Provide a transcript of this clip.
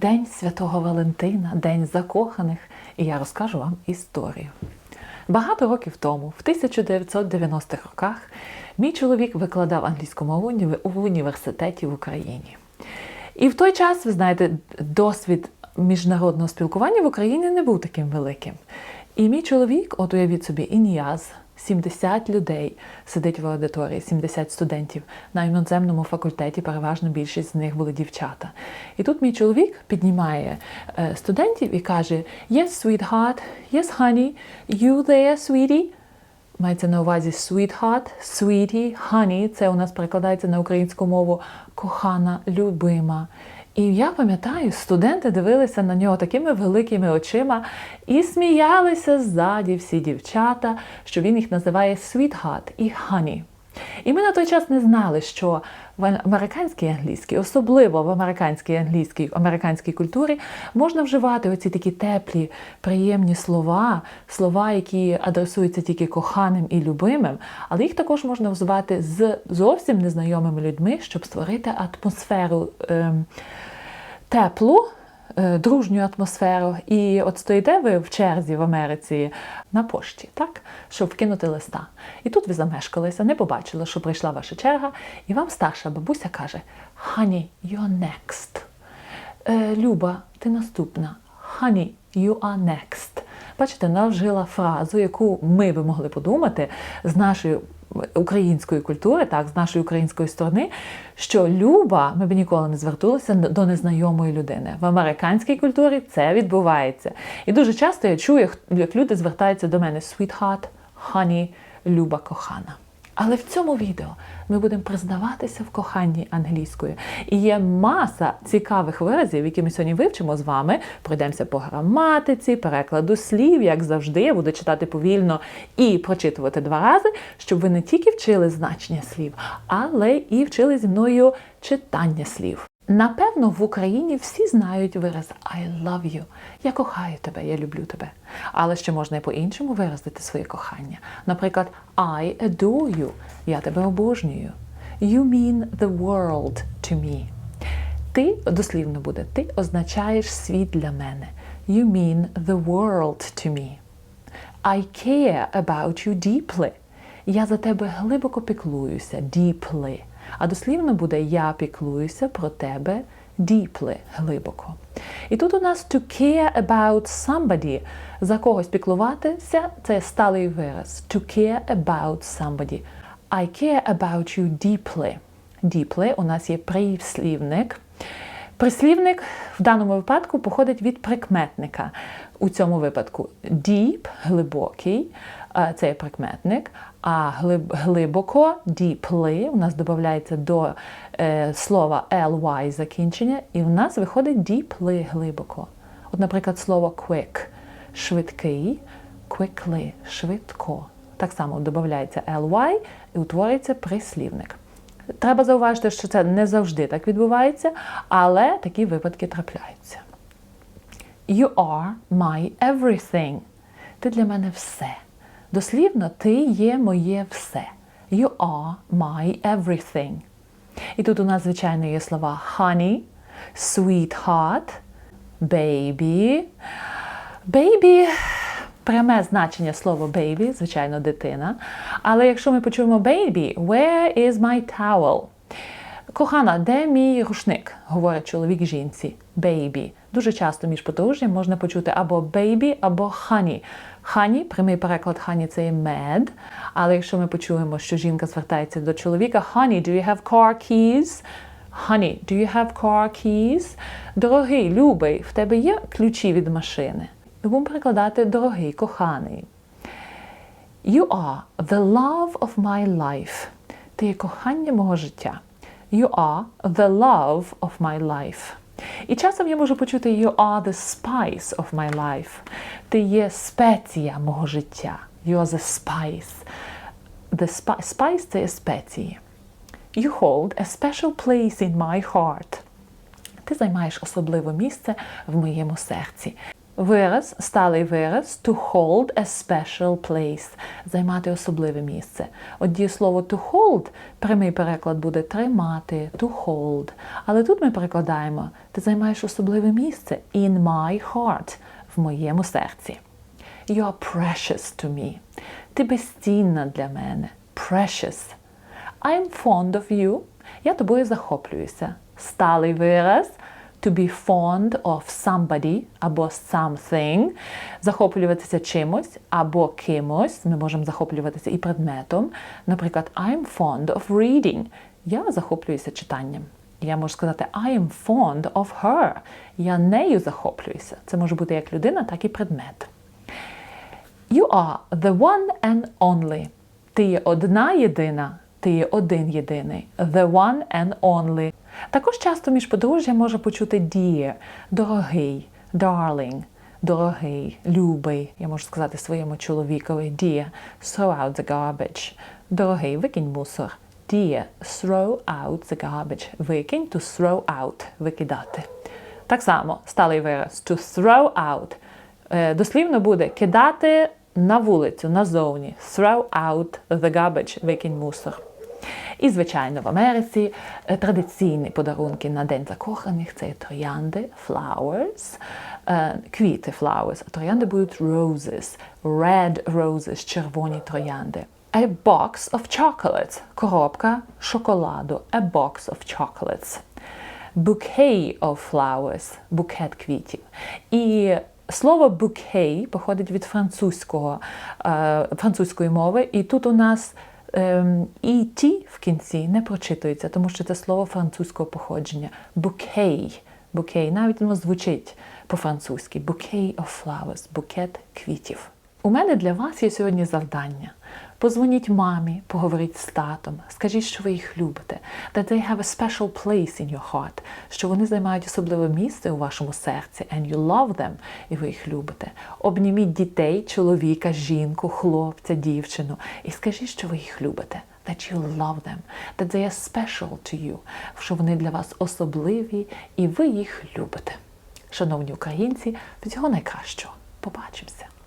День Святого Валентина, День закоханих, і я розкажу вам історію. Багато років тому, в 1990-х роках, мій чоловік викладав англійську мову в університеті в Україні. І в той час, ви знаєте, досвід міжнародного спілкування в Україні не був таким великим. І мій чоловік, от уявіть собі, ін'яз, 70 людей сидить в аудиторії, 70 студентів на іноземному факультеті, переважно більшість з них були дівчата. І тут мій чоловік піднімає е, студентів і каже: Yes, sweetheart, yes, honey, you there, sweetie? Мається на увазі sweetheart, sweetie, honey. Це у нас перекладається на українську мову кохана, любима. І я пам'ятаю, студенти дивилися на нього такими великими очима і сміялися ззаді всі дівчата, що він їх називає sweetheart і honey. І ми на той час не знали, що в американській англійській, особливо в американській англійській американській культурі, можна вживати оці такі теплі, приємні слова, слова, які адресуються тільки коханим і любимим, але їх також можна вживати з зовсім незнайомими людьми, щоб створити атмосферу ем, теплу. Е, Дружню атмосферу, і от стоїте ви в черзі в Америці на пошті, так, щоб вкинути листа. І тут ви замешкалися, не побачили, що прийшла ваша черга, і вам старша бабуся каже: Honey, you're next. Е, Люба, ти наступна. Honey, you are next. Бачите, вона фразу, яку ми би могли подумати з нашої української культури, так, з нашої української сторони, що Люба, ми б ніколи не звернулися до незнайомої людини. В американській культурі це відбувається. І дуже часто я чую, як люди звертаються до мене sweetheart, honey, Люба кохана. Але в цьому відео ми будемо признаватися в коханні англійською. І є маса цікавих виразів, які ми сьогодні вивчимо з вами. Пройдемося по граматиці, перекладу слів, як завжди. Я буду читати повільно і прочитувати два рази, щоб ви не тільки вчили значення слів, але і вчили зі мною читання слів. Напевно, в Україні всі знають вираз I love you. Я кохаю тебе, я люблю тебе. Але ще можна і по-іншому виразити своє кохання. Наприклад, I adore you. Я тебе обожнюю. You mean the world to me. Ти дослівно буде, ти означаєш світ для мене. You mean the world to me. I care about you deeply. Я за тебе глибоко піклуюся, deeply. А дослівно буде я піклуюся про тебе deeply, глибоко. І тут у нас to care about somebody. За когось піклуватися це сталий вираз. To care about somebody. I care about you deeply. Deeply у нас є прислівник. Прислівник в даному випадку походить від прикметника. У цьому випадку deep глибокий, е, це є прикметник, а глиб, глибоко deeply у нас додається до е, слова ly закінчення, і в нас виходить deeply глибоко. От, наприклад, слово quick швидкий, quickly швидко. Так само додається ly і утворюється прислівник. Треба зауважити, що це не завжди так відбувається, але такі випадки трапляються. You are my everything. Ти для мене все. Дослівно, ти є моє все. You are my everything. І тут у нас, звичайно, є слова honey, sweetheart, baby. Baby пряме значення слова baby, звичайно, дитина. Але якщо ми почуємо baby, where is my towel? Кохана, де мій рушник? говорить чоловік жінці. Baby. Дуже часто між подружжям можна почути або baby, або honey. Honey, прямий переклад honey – це є med. Але якщо ми почуємо, що жінка звертається до чоловіка, honey, do you have car keys? Honey, do you have car keys? Дорогий, любий, в тебе є ключі від машини? Ми будемо перекладати дорогий, коханий. You are the love of my life. Ти є кохання мого життя. You are the love of my life. І часом я можу почути You are the spice of my life. Ти є спеція мого життя. You are the spice. The spi- spice – це є спеції. You hold a special place in my heart. Ти займаєш особливе місце в моєму серці. Вираз, сталий вираз to hold a special place, займати особливе місце. От дієслово to hold, прямий переклад буде тримати, to hold. Але тут ми перекладаємо ти займаєш особливе місце in my heart, в моєму серці. You are precious to me. Ти безцінна для мене. Precious. I'm fond of you. Я тобою захоплююся. Сталий вираз to be fond of somebody або something. Захоплюватися чимось або кимось. Ми можемо захоплюватися і предметом. Наприклад, I'm fond of reading. Я захоплююся читанням. Я можу сказати I am fond of her. Я нею захоплююся. Це може бути як людина, так і предмет. You are the one and only. Ти є одна єдина, ти є один єдиний. The one and only. Також часто між подружжям може почути dear, дорогий, darling, дорогий, любий. Я можу сказати своєму чоловікові dear, throw out the garbage. Дорогий, викинь мусор. Dear, throw out the garbage. Викинь to throw out, викидати. Так само сталий вираз to throw out. Е, Дослівно буде кидати на вулицю, назовні. Throw out the garbage, викинь мусор. І, звичайно, в Америці е, традиційні подарунки на День закоханих це троянди, flowers, е, квіти flowers, а троянди будуть roses, red roses, червоні троянди. A box of chocolates – коробка шоколаду, a box of chocolates. Bouquet of flowers – букет квітів. І слово bouquet походить від французького, е, французької мови, і тут у нас і ті в кінці не прочитується, тому що це слово французького походження. Букей. Букей, Навіть воно звучить по-французьки. Bouquet of flowers. Букет квітів. У мене для вас є сьогодні завдання. Позвоніть мамі, поговоріть з татом, скажіть, що ви їх любите, that they have a special place in your heart, що вони займають особливе місце у вашому серці, and you love them, і ви їх любите. Обніміть дітей, чоловіка, жінку, хлопця, дівчину, і скажіть, що ви їх любите. That you love them, that they are special to you, що вони для вас особливі і ви їх любите. Шановні українці, всього найкращого. Побачимося!